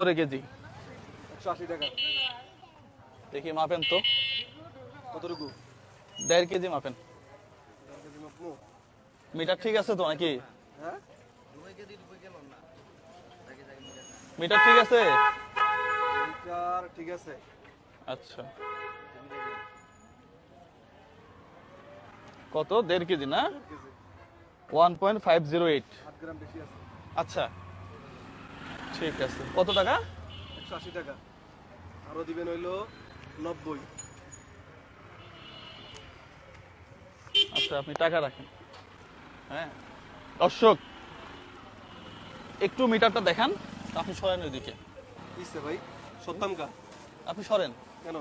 করে কেজি। টাকা। দেখি মাপেন তো। কতটুকু? দেড় কেজি মাপেন? মিটার ঠিক আছে তো নাকি? হ্যাঁ? মিটার। ঠিক আছে? লিটার ঠিক আছে। আচ্ছা। কত? দেড় কেজি না? One point five zero eight. আট গ্রাম বেশি আছে। আচ্ছা। ঠিক আছে। কত টাকা? একশো আশি টাকা। আরও দিবেন হইল নব্বই। আচ্ছা আপনি টাকা রাখেন। হ্যাঁ। দর্শক একটু মিটারটা দেখান। আপনি সরেন ওইদিকে। দিচ্ছে ভাই। সত্যাম কা। আপনি সরেন। কেন?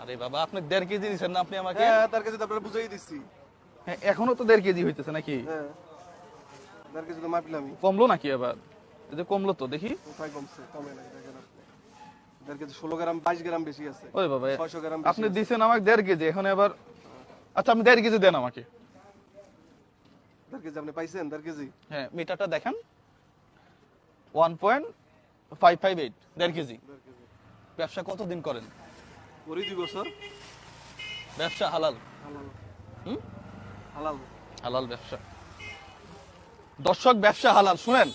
আরে বাবা আপনি দেড় কেজি দিচ্ছেন না আপনি আমাকে? হ্যাঁ তার কাছে তো আপনারা বুঝাই দিচ্ছি হ্যাঁ, এখনও তো দেড় কেজি হইতেছে নাকি? হ্যাঁ। তার কাছে তো মাপলামই। কমলো নাকি আবার কমলো তো দেখি। কোথায় কমছে? কমে নাই দেখেন ষোলো গ্রাম বাইশ গ্রাম বেশি আছে। ওই বাবা ছয়শো গ্রাম আপনি দিচ্ছেন আমাকে দেড় কেজি এখন আবার আচ্ছা আপনি দেড় কেজি দেন আমাকে। তার কাছে আপনি পাইছেন তার কেজি? হ্যাঁ মিটারটা দেখান। One point five five eight দেড় কেজি। দেড় কেজি। ব্যবসা কতদিন করেন? করি দুই বছর। ব্যবসা হালাল। হালাল। হুম? হালাল। হালাল ব্যবসা। দর্শক ব্যবসা হালাল শুনেন।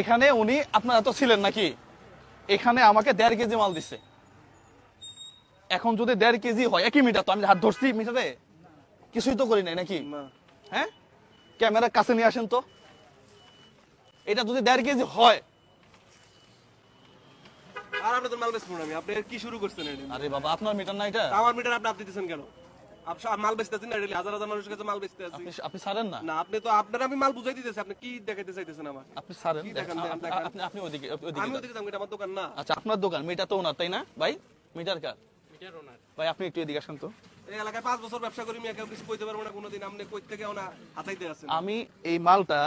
এখানে উনি আপনারা তো ছিলেন নাকি? এখানে আমাকে দেড় কেজি মাল দিচ্ছে এখন যদি দেড় কেজি হয় একই মিটার তো আমি হাত ধরছি মিটারে? কিছুই তো করি নাই নাকি? হ্যাঁ? ক্যামেরা কাছে নিয়ে আসেন তো। এটা যদি দেড় কেজি হয়। আর আপনি তো মাল বেচবো না আমি আপনি কি শুরু করছেন আরে বাবা আপনার মিটার না এটা? আমার মিটার আপনি আপনি দিতেছেন কেন? মাল বেচতেছেন না এটা হাজার হাজার মানুষের কাছে মাল বেচতে আছি। আপনি আপনি ছাড়েন না? না আপনি তো আপনার আমি মাল বুঝাই দিতেছি আপনি কি দেখাইতে চাইতেছেন আমার? আপনি ছাড়েন কি দেখেন, দেখান, আপনি- আপনি আপনি ওইদিকে ওইদিকে আমি ওদিকে যাব এটা আমার দোকান না। আচ্ছা আপনার দোকান মিটার তো ওনার তাই না? ভাই মিটার কার? মিটার ওনার। ভাই আপনি একটু এদিকে আসেন তো। এই এলাকায় পাঁচ বছর ব্যবসা করি কেউ কিছু কইতে পারব না কোনোদিন আপনি কই থেকে ওনা হাতাইতে আছেন। আমি এই মালটা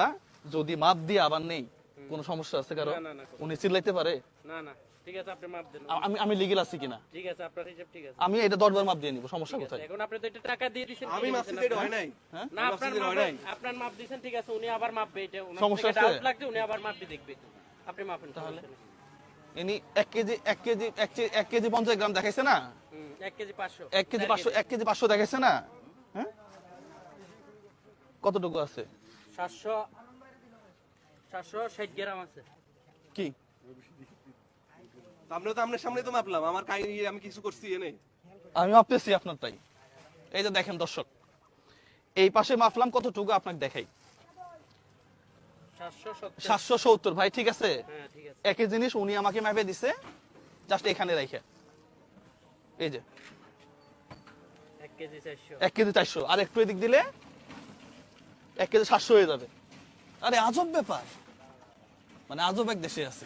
যদি মাপ দিয়ে আবার নেই কোনো সমস্যা আছে কারও? না, না, উনি চিল্লাইতে পারে? না না। ঠিক আছে আপনি মাপ দেন। আমি আমি লিগেল আছি কিনা? ঠিক আছে আপনার হিসাব ঠিক আছে। আমি এটা দশবার মাপ দিয়ে নিব সমস্যা কোথায়? এখন আপনি তো এটা টাকা দিয়ে আমি হয় নাই। না আপনার মাপ আপনার মাপ দিয়েছেন ঠিক আছে উনি আবার মাপবে এটা সমস্যা ডাউট লাগছে উনি আবার মাপবে দেখবে। আপনি মাপেন তাহলে। ইনি এক কেজি এক কেজি এক কেজি এক কেজি পঞ্চাশ গ্রাম দেখাইছে না? এক কেজি পাঁচশো। এক কেজি পাঁচশো এক কেজি পাঁচশো দেখাইছে না? হ্যাঁ? কতটুকু আছে? সাতশো সাতশো ষাট গ্রাম আছে। কি? আপনি তো আপনার সামনে তো মাপলাম। আমার কাই আমি কিছু করছি এনে আমি মাপতেছি আপনার তাই। এই যে দেখেন দর্শক এই পাশে মাপলাম কতটুকু আপনাকে দেখাই। সাতশো সত্তর। ভাই ঠিক আছে? হ্যাঁ ঠিক আছে। একই জিনিস উনি আমাকে ম্যাপে দিছে জাস্ট এখানে রাইখে। এই যে। এক কেজি চারশো। এক কেজি চারশো। আর একটু এদিক দিলে এক কেজি সাতশো হয়ে যাবে। আরে আজব ব্যাপার। মানে আজব এক দেশে আছে।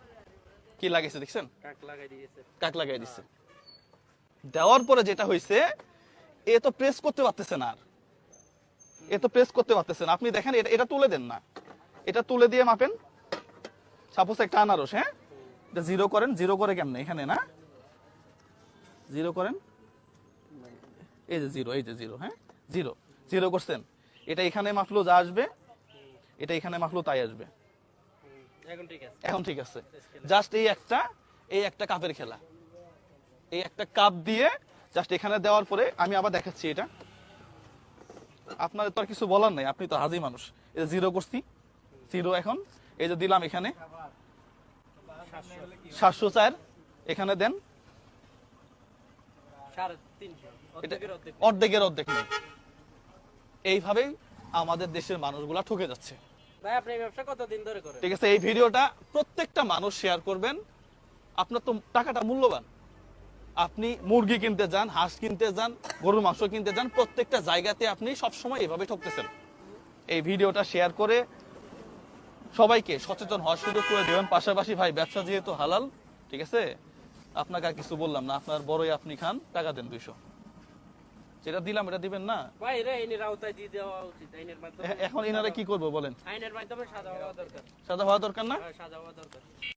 কি লাগেছে দেখছেন? টাক লাগাই দিয়েছে। কাক দেওয়ার পরে যেটা হয়েছে এ তো প্রেস করতে পারতেছে না আর। এ তো প্রেস করতে পারতেছে না। আপনি দেখেন এটা এটা তুলে দেন না। এটা তুলে দিয়ে মাপেন। সাপোজ একটা আনারস হ্যাঁ? এটা জিরো করেন। জিরো করে কেমনে? এখানে না? জিরো করেন। এই যে জিরো এই যে জিরো হ্যাঁ? জিরো জিরো করছেন। এটা এখানে মাপলো যা আসবে এটা এখানে মাপলো তাই আসবে। এখন ঠিক আছে। জাস্ট এই একটা এই একটা কাপের খেলা। এই একটা কাপ দিয়ে জাস্ট এখানে দেওয়ার পরে আমি আবার দেখাচ্ছি এটা। আপনাদের তো আর কিছু বলার নাই আপনি তো হাজি মানুষ। এই জিরো করছি জিরো এখন। এই যে দিলাম এখানে। সাতশো চার এখানে দেন। এটা অর্ধেকের অর্ধেক নেই। এইভাবেই আমাদের দেশের মানুষগুলা ঠকে যাচ্ছে। ঠিক আছে, এই ভিডিওটা প্রত্যেকটা মানুষ শেয়ার করবেন। আপনার তো টাকাটা মূল্যবান। আপনি মুরগি কিনতে যান, হাঁস কিনতে যান, গরুর মাংস কিনতে যান, প্রত্যেকটা জায়গাতে আপনি সবসময় এভাবে ঠকতেছেন। এই ভিডিওটা শেয়ার করে সবাইকে সচেতন হওয়ার সুযোগ করে দেবেন। পাশাপাশি ভাই, ব্যবসা যেহেতু হালাল, ঠিক আছে? আপনাকে আর কিছু বললাম না। আপনার বড়ই আপনি খান, টাকা দেন দুইশো। যেটা দিলাম এটা দিবেন না? ভাই আইনের আওতায় দিয়ে দেওয়া উচিত আইনের মাধ্যমে এখন এনারা কি করব বলেন? আইনের মাধ্যমে সাজা হওয়া দরকার। সাজা হওয়া দরকার না? হ্যাঁ, সাজা হওয়া দরকার।